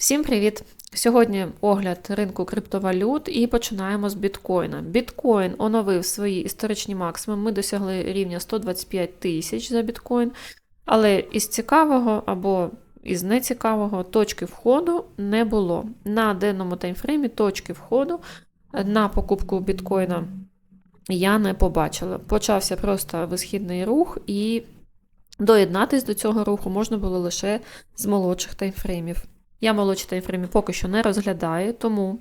Всім привіт! Сьогодні огляд ринку криптовалют і починаємо з біткоїна. Біткоін оновив свої історичні максимуми. Ми досягли рівня 125 тисяч за біткоін, але із цікавого або із нецікавого точки входу не було. На денному таймфреймі точки входу на покупку біткоїна я не побачила. Почався просто висхідний рух, і доєднатись до цього руху можна було лише з молодших таймфреймів. Я молодші таймфрейми поки що не розглядаю, тому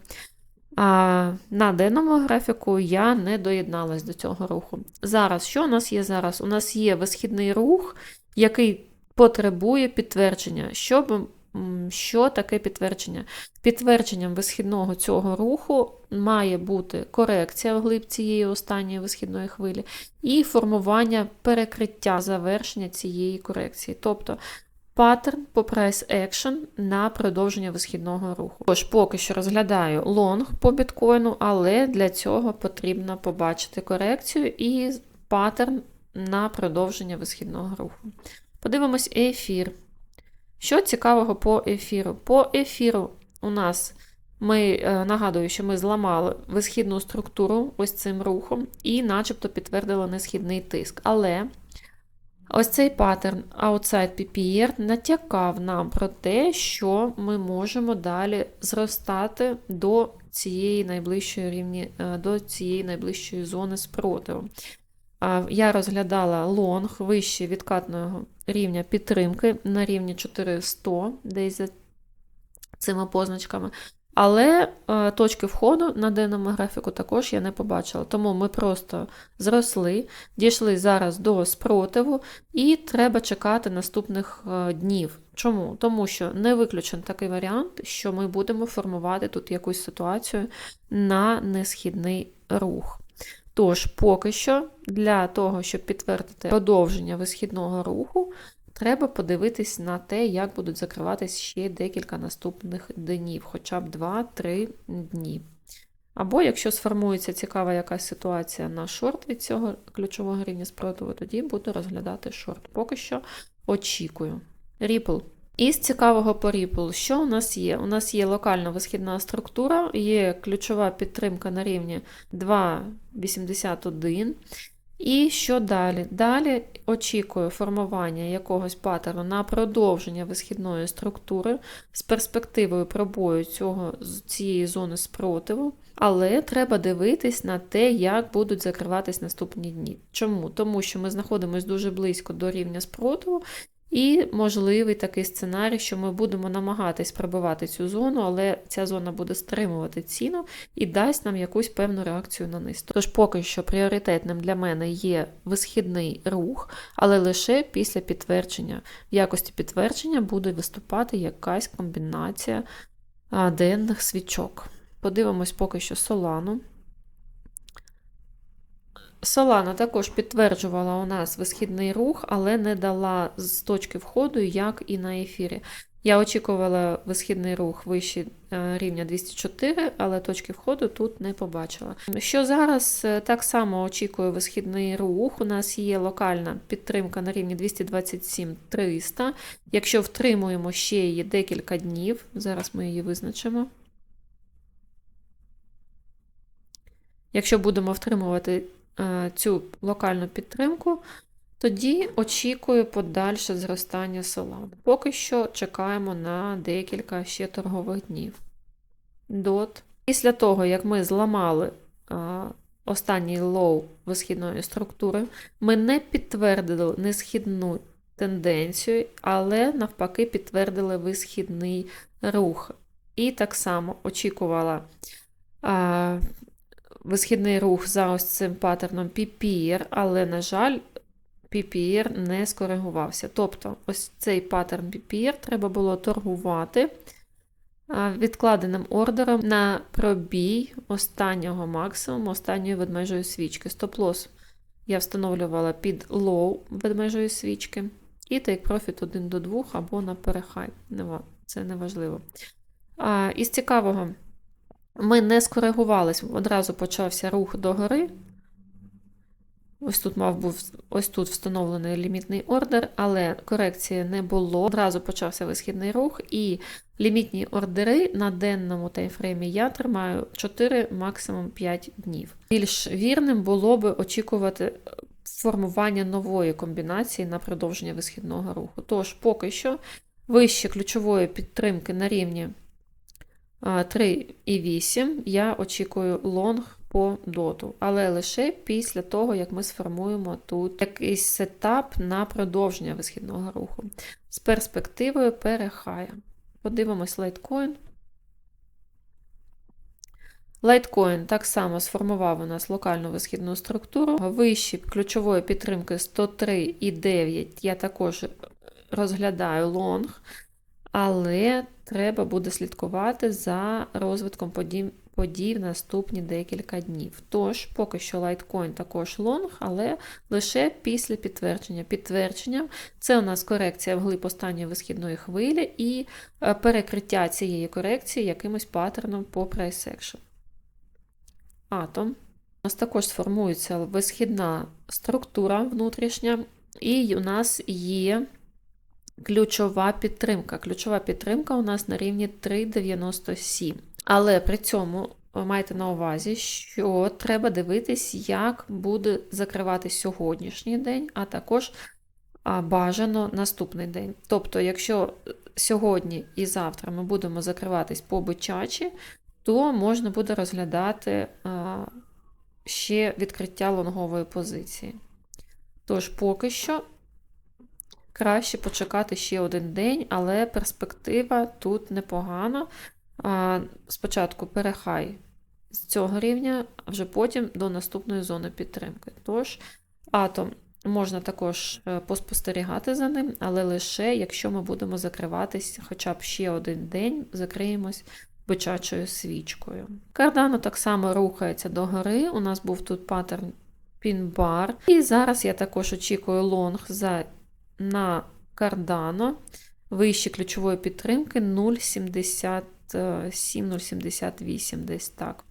а, на денному графіку я не доєдналась до цього руху. Зараз, що у нас є зараз? У нас є висхідний рух, який потребує підтвердження. Що, що таке підтвердження? Підтвердженням висхідного цього руху має бути корекція вглиб цієї останньої висхідної хвилі і формування перекриття завершення цієї корекції. Тобто паттерн по price action на продовження висхідного руху. Тож, поки що розглядаю лонг по біткоїну, але для цього потрібно побачити корекцію і паттерн на продовження висхідного руху. Подивимось ефір. Що цікавого по ефіру? По ефіру у нас ми е, нагадую, що ми зламали висхідну структуру ось цим рухом і, начебто, підтвердили несхідний тиск. Але Ось цей паттерн Outside PPR натякав нам про те, що ми можемо далі зростати до цієї найближчої рівні, е, до цієї найближчої зони спротиву. Я розглядала лонг вище відкатного рівня підтримки на рівні 400, десь за цими позначками. Але е, точки входу на денному графіку також я не побачила. Тому ми просто зросли, дійшли зараз до спротиву, і треба чекати наступних е, днів. Чому? Тому що не виключен такий варіант, що ми будемо формувати тут якусь ситуацію на несхідний рух. Тож, поки що, для того, щоб підтвердити продовження висхідного руху, Треба подивитись на те, як будуть закриватись ще декілька наступних днів, хоча б 2-3 дні. Або, якщо сформується цікава якась ситуація на шорт від цього ключового рівня спротиву, тоді буду розглядати шорт. Поки що очікую. Ripple. Із цікавого по Ripple, що у нас є? У нас є локальна висхідна структура, є ключова підтримка на рівні 2,81. І що далі? Далі очікую формування якогось паттерну на продовження висхідної структури з перспективою пробою цього, цієї зони спротиву, але треба дивитись на те, як будуть закриватись наступні дні. Чому? Тому що ми знаходимося дуже близько до рівня спротиву, і можливий такий сценарій, що ми будемо намагатись пробивати цю зону, але ця зона буде стримувати ціну і дасть нам якусь певну реакцію на низ. Тож поки що пріоритетним для мене є висхідний рух, але лише після підтвердження. В якості підтвердження буде виступати якась комбінація денних свічок. Подивимось поки що солану. Solana також підтверджувала у нас висхідний рух, але не дала з точки входу, як і на ефірі. Я очікувала висхідний рух вище е, рівня 204, але точки входу тут не побачила. Що зараз е, так само очікую висхідний рух. У нас є локальна підтримка на рівні 227-300. Якщо втримуємо ще її декілька днів, зараз ми її визначимо. Якщо будемо втримувати цю локальну підтримку, тоді очікую подальше зростання Solana. Поки що чекаємо на декілька ще торгових днів. Дот. Після того, як ми зламали е, останній лоу висхідної структури, ми не підтвердили несхідну тенденцію, але навпаки підтвердили висхідний рух. І так само очікувала е, висхідний рух за ось цим паттерном PPR, але, на жаль, PPR не скоригувався. Тобто, ось цей паттерн PPR треба було торгувати відкладеним ордером на пробій останнього максимуму, останньої ведмежої свічки. Стоп-лос я встановлювала під лоу ведмежої свічки. І take profit 1 до 2 або на перехай. Це не важливо. Із цікавого. Ми не скоригувались, одразу почався рух догори. Ось тут мав був ось тут встановлений лімітний ордер, але корекції не було. Одразу почався висхідний рух, і лімітні ордери на денному таймфреймі я тримаю 4, максимум 5 днів. Більш вірним було би очікувати формування нової комбінації на продовження висхідного руху. Тож, поки що вище ключової підтримки на рівні 3,8 я очікую лонг по доту, але лише після того, як ми сформуємо тут якийсь сетап на продовження висхідного руху з перспективою перехая. Подивимось лайткоін. Лайткоін так само сформував у нас локальну висхідну структуру. Вищі ключової підтримки 103,9 я також розглядаю лонг, але треба буде слідкувати за розвитком подій, подій в наступні декілька днів. Тож, поки що лайткоін також лонг, але лише після підтвердження. Підтвердженням це у нас корекція вглиб останньої висхідної хвилі і е, перекриття цієї корекції якимось паттерном по price action. Атом. У нас також сформується висхідна структура внутрішня, і у нас є ключова підтримка. Ключова підтримка у нас на рівні 3,97. Але при цьому майте на увазі, що треба дивитись, як буде закривати сьогоднішній день, а також бажано наступний день. Тобто, якщо сьогодні і завтра ми будемо закриватись по бичачі, то можна буде розглядати ще відкриття лонгової позиції. Тож, поки що краще почекати ще один день, але перспектива тут непогана. Спочатку перехай з цього рівня, а вже потім до наступної зони підтримки. Тож, атом можна також е, поспостерігати за ним, але лише якщо ми будемо закриватись хоча б ще один день, закриємось бичачою свічкою. Кардано так само рухається догори. У нас був тут паттерн пін-бар. І зараз я також очікую лонг за, на кардано вище ключової підтримки 0,70. 0,78 десь так.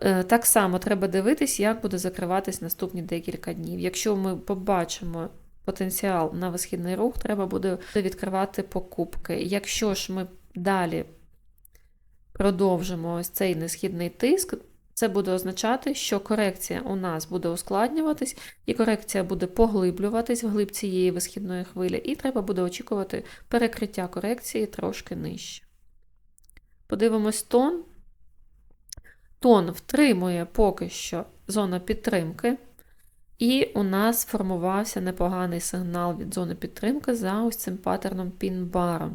Е, так само треба дивитись, як буде закриватись наступні декілька днів. Якщо ми побачимо потенціал на висхідний рух, треба буде відкривати покупки. Якщо ж ми далі продовжимо ось цей несхідний тиск, це буде означати, що корекція у нас буде ускладнюватись, і корекція буде поглиблюватись вглиб цієї висхідної хвилі, і треба буде очікувати перекриття корекції трошки нижче. Подивимось тон. Тон втримує поки що зона підтримки. І у нас сформувався непоганий сигнал від зони підтримки за ось цим паттерном пін-баром.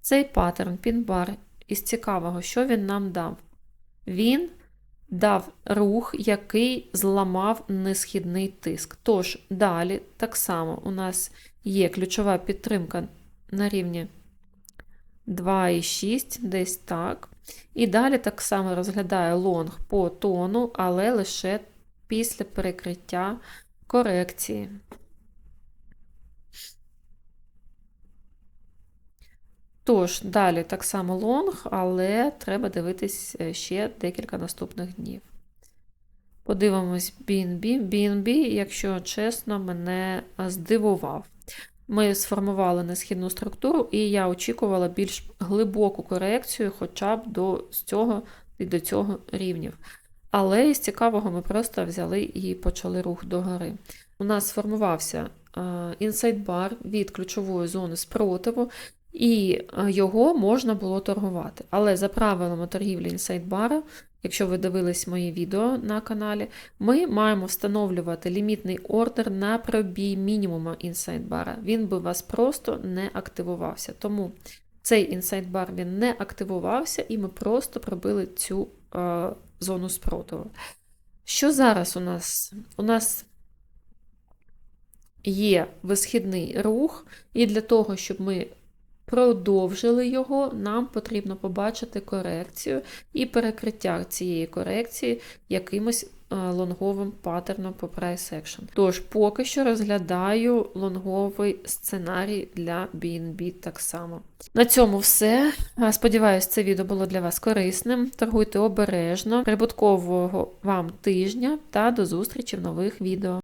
Цей паттерн пін-бар із цікавого, що він нам дав? Він дав рух, який зламав несхідний тиск. Тож, далі, так само, у нас є ключова підтримка на рівні 2,6, десь так. І далі так само розглядає лонг по тону, але лише після перекриття корекції. Тож, далі так само лонг, але треба дивитись е, ще декілька наступних днів. Подивимось BNB. BNB, якщо чесно, мене здивував. Ми сформували несхідну структуру, і я очікувала більш глибоку корекцію, хоча б до цього і до цього рівнів. Але із цікавого ми просто взяли і почали рух догори. У нас сформувався інсайд-бар від ключової зони спротиву, і його можна було торгувати. Але за правилами торгівлі інсайд-бара Якщо ви дивились мої відео на каналі, ми маємо встановлювати лімітний ордер на пробій мінімума інсайдбара. Він би вас просто не активувався. Тому цей інсайдбар він не активувався, і ми просто пробили цю е, зону спротиву. Що зараз у нас? У нас є висхідний рух, і для того, щоб ми продовжили його, нам потрібно побачити корекцію і перекриття цієї корекції якимось е, лонговим паттерном по price action. Тож, поки що розглядаю лонговий сценарій для BNB так само. На цьому все. Сподіваюсь, це відео було для вас корисним. Торгуйте обережно, прибуткового вам тижня та до зустрічі в нових відео.